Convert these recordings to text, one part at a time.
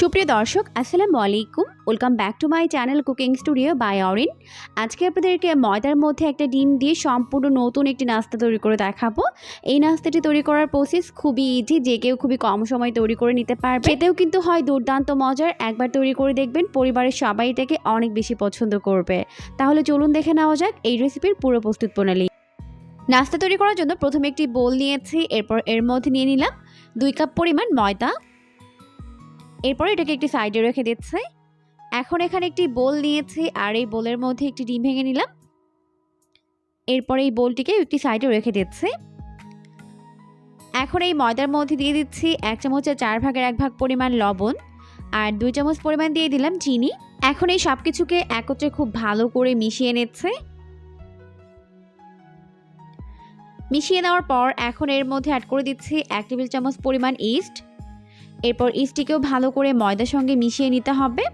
সুপ্রিয় দর্শক, আসসালামু আলাইকুম। Welcome back to my channel cooking studio by Orin আজকে আপনাদেরকে ময়দার মধ্যে একটা ডিম দিয়ে সম্পূর্ণ নতুন একটি নাস্তা তৈরি করে দেখাবো। এই নাস্তাটি তৈরি করার প্রসেস খুবই ইজি যে কেউ খুবই কম সময় তৈরি করে নিতে পারবে। খেতেও কিন্তু হয় দুর্দান্ত মজার, একবার তৈরি করে দেখবেন, পরিবারের সবাই এটাকে অনেক বেশি পছন্দ করবে। তাহলে চলুন দেখে নেওয়া যাক এই রেসিপির পুরো প্রস্তুত প্রণালী। নাস্তা তৈরি করার জন্য প্রথমে একটি বোল নিয়েছি, এরপর এর মধ্যে নিয়ে নিলাম দুই কাপ পরিমাণ ময়দা। এরপর এটাকে একটি সাইডে রেখে দিচ্ছে। এখন এখানে একটি বোল নিয়েছি আর এই বোলের মধ্যে একটি ডিম ভেঙে নিলাম। এরপর এই বোলটিকে একটি সাইডে রেখে দিচ্ছে। এখন এই ময়দার মধ্যে দিয়ে দিচ্ছি এক চামচের চার ভাগের এক ভাগ পরিমাণ লবণ আর দুই চামচ পরিমাণ দিয়ে দিলাম চিনি। এখন এই সব কিছুকে একত্রে খুব ভালো করে মিশিয়ে নিচ্ছে। মিশিয়ে নেওয়ার পর এখন এর মধ্যে অ্যাড করে দিচ্ছি এক টেবিল চামচ পরিমাণ ইস্ট এরপর ইস্টিকেও ভালো করে ময়দার সঙ্গে মিশিয়ে নিতে হবে।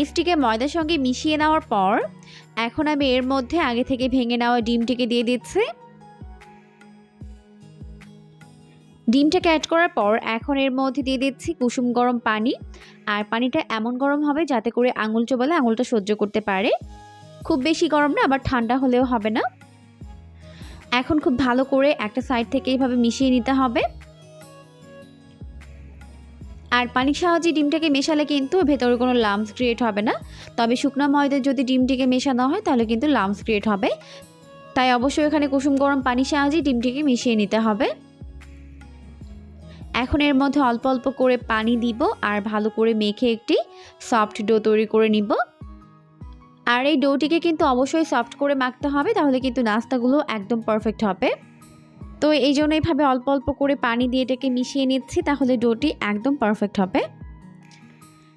ইস্টিকে ময়দার সঙ্গে মিশিয়ে নেওয়ার পর এখন আমি এর মধ্যে আগে থেকে ভেঙে নেওয়া ডিমটিকে দিয়ে দিচ্ছি। ডিমটাকে অ্যাড করার পর এখন এর মধ্যে দিয়ে দিচ্ছি কুসুম গরম পানি। আর পানিটা এমন গরম হবে যাতে করে আঙুল চোবালে আঙুলটা সহ্য করতে পারে। খুব বেশি গরম না, আবার ঠান্ডা হলেও হবে না। এখন খুব ভালো করে একটা সাইড থেকে এইভাবে মিশিয়ে নিতে হবে। আর পানির সাহায্যে ডিমটাকে মেশালে কিন্তু ভেতরে কোনো লামস ক্রিয়েট হবে না। তবে শুকনো ময়দায় যদি ডিমটিকে মেশানো হয়, তাহলে কিন্তু লামস ক্রিয়েট হবে। তাই অবশ্যই এখানে কুসুম গরম পানির সাহায্যে ডিমটিকে মিশিয়ে নিতে হবে। এখন এর মধ্যে অল্প অল্প করে পানি দিব আর ভালো করে মেখে একটি সফট ডো তৈরি করে নিব। আর এই ডোটিকে কিন্তু অবশ্যই সফট করে মাখতে হবে, তাহলে কিন্তু নাস্তাগুলো একদম পারফেক্ট হবে। তো এই জন্য এইভাবে অল্প অল্প করে পানি দিয়ে এটাকে মিশিয়ে নিচ্ছি, তাহলে ডোটি একদম পারফেক্ট হবে।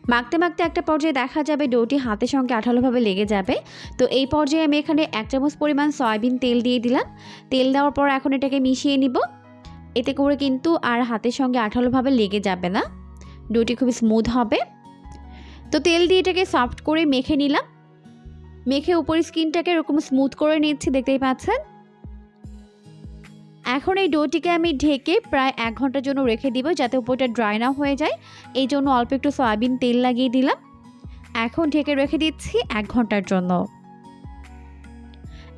মাখতে মাখতে একটা পর্যায়ে দেখা যাবে ডোটি হাতের সঙ্গে আঠালোভাবে লেগে যাবে। তো এই পর্যায়ে আমি এখানে এক চামচ পরিমাণ সয়াবিন তেল দিয়ে দিলাম। তেল দেওয়ার পর এখন এটাকে মিশিয়ে নিব। এতে করে কিন্তু আর হাতের সঙ্গে আঠালোভাবে লেগে যাবে না। ডোটি খুবই স্মুথ হবে। তো তেল দিয়ে এটাকে সফট করে মেখে নিলাম। মেখে উপরে স্কিনটাকে এরকম স্মুথ করে নিচ্ছি, দেখতেই পাচ্ছেন? এখন এই ডোটিকে আমি ঢেকে প্রায় এক ঘণ্টার জন্য রেখে দিব যাতে উপরটা ড্রাই না হয়ে যায়। এই জন্য অল্প একটু সয়াবিন তেল লাগিয়ে দিলাম। এখন ঢেকে রেখে দিচ্ছি এক ঘণ্টার জন্য।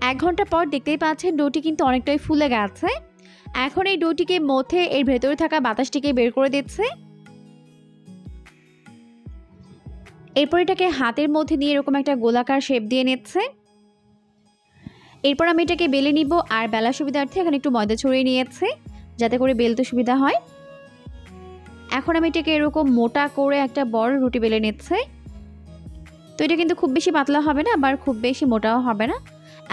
এক ঘণ্টা পর দেখতেই পাচ্ছেন ডোটি কিন্তু অনেকটাই ফুলে গেছে। এখন এই ডোটিকে মধ্যে এর ভেতরে থাকা বাতাসটিকে বের করে দিচ্ছে। এরপর এটাকে হাতের মধ্যে নিয়ে এরকম একটা গোলাকার শেপ দিয়ে নিচ্ছে। এরপর আমি এটাকে বেলে নিব আর বেলার সুবিধার্থে এখানে একটু ময়দা ছড়িয়ে নিয়েছে, যাতে করে বেলতে সুবিধা হয়। এখন আমি এটাকে এরকম মোটা করে একটা বড় রুটি বেলে নিচ্ছে। তো এটা কিন্তু খুব বেশি পাতলা হবে না, আবার খুব বেশি মোটাও হবে না।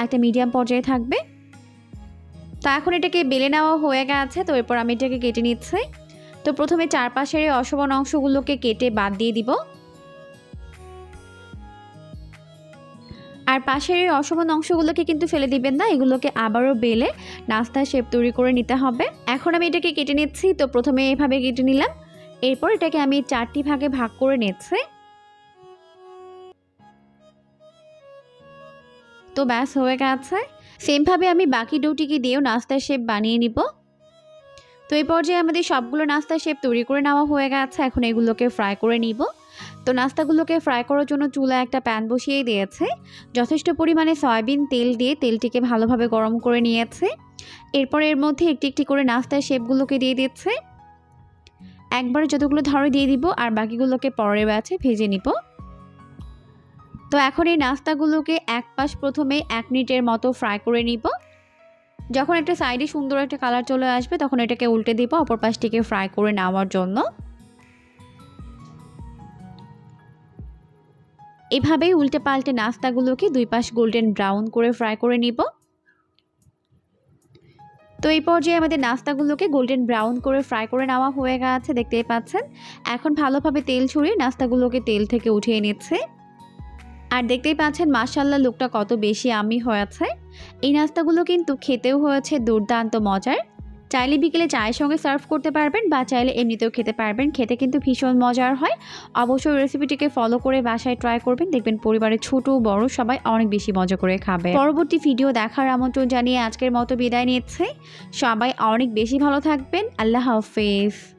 একটা মিডিয়াম পর্যায়ে থাকবে। তো এখন এটাকে বেলে নেওয়া হয়ে গেছে, তো এরপর আমি এটাকে কেটে নিচ্ছি। তো প্রথমে চারপাশের অসমান অংশগুলোকে কেটে বাদ দিয়ে দিব। আর পাশের এই অসমান অংশগুলোকে কিন্তু ফেলে দিবেন না, এগুলোকে আবারও বেলে নাস্তার শেপ তৈরি করে নিতে হবে। এখন আমি এটাকে কেটে নিচ্ছি, তো প্রথমে এভাবে কেটে নিলাম। এরপর এটাকে আমি চারটি ভাগে ভাগ করে নিচ্ছি। তো ব্যাস, হয়ে গেছে। সেমভাবে আমি বাকি ডোটিকে দিয়েও নাস্তার শেপ বানিয়ে নিব। তো এই পর্যায়ে আমাদের সবগুলো নাস্তার শেপ তৈরি করে নেওয়া হয়ে গেছে, এখন এগুলোকে ফ্রাই করে নিব। তো নাস্তাগুলোকে ফ্রাই করার জন্য চুলা একটা প্যান বসিয়ে দিয়েছে। যথেষ্ট পরিমাণে সয়াবিন তেল দিয়ে তেলটিকে ভালোভাবে গরম করে নিয়েছে। এরপর এর মধ্যে একটি একটি করে নাস্তার শেপগুলোকে দিয়ে দিচ্ছে। একবারে যতগুলো ধরে দিয়ে দিব, আর বাকিগুলোকে পরের ব্যাচে ভেজে নিব। তো এখন এই নাস্তাগুলোকে এক পাশ প্রথমে এক মিনিটের মতো ফ্রাই করে নিব। যখন একটা সাইডে সুন্দর একটা কালার চলে আসবে, তখন এটাকে উল্টে দিব, অপর পাশটিকে ফ্রাই করে নেওয়ার জন্য। এভাবেই উল্টে পাল্টে নাস্তাগুলোকে দুই পাশ গোল্ডেন ব্রাউন করে ফ্রাই করে নিব। তো এই পর্যায়ে আমাদের নাস্তাগুলোকে গোল্ডেন ব্রাউন করে ফ্রাই করে নেওয়া হয়ে গেছে, দেখতেই পাচ্ছেন। এখন ভালোভাবে তেল ছড়িয়ে নাস্তাগুলোকে তেল থেকে উঠিয়ে নিচ্ছে। আর দেখতেই পাচ্ছেন মাসাল্লা লুকটা কত বেশি আমি হয়েছে। এই নাস্তাগুলো কিন্তু খেতেও হয়েছে দুর্দান্ত মজার। চাইলে বিকেলে চায়ের সঙ্গে সার্ভ করতে পারবেন বা চাইলে এমনিতেও খেতে পারবেন। খেতে কিন্তু ভীষণ মজার হয়। অবশ্যই রেসিপিটিকে ফলো করে বাসায় ট্রাই করবেন। দেখবেন পরিবারের ছোট, বড় সবাই অনেক বেশি মজা করে খাবে। পরবর্তী ভিডিও দেখার আমন্ত্রণ জানিয়ে আজকের মতো বিদায় নিচ্ছে। সবাই অনেক বেশি ভালো থাকবেন। আল্লাহ হাফেজ।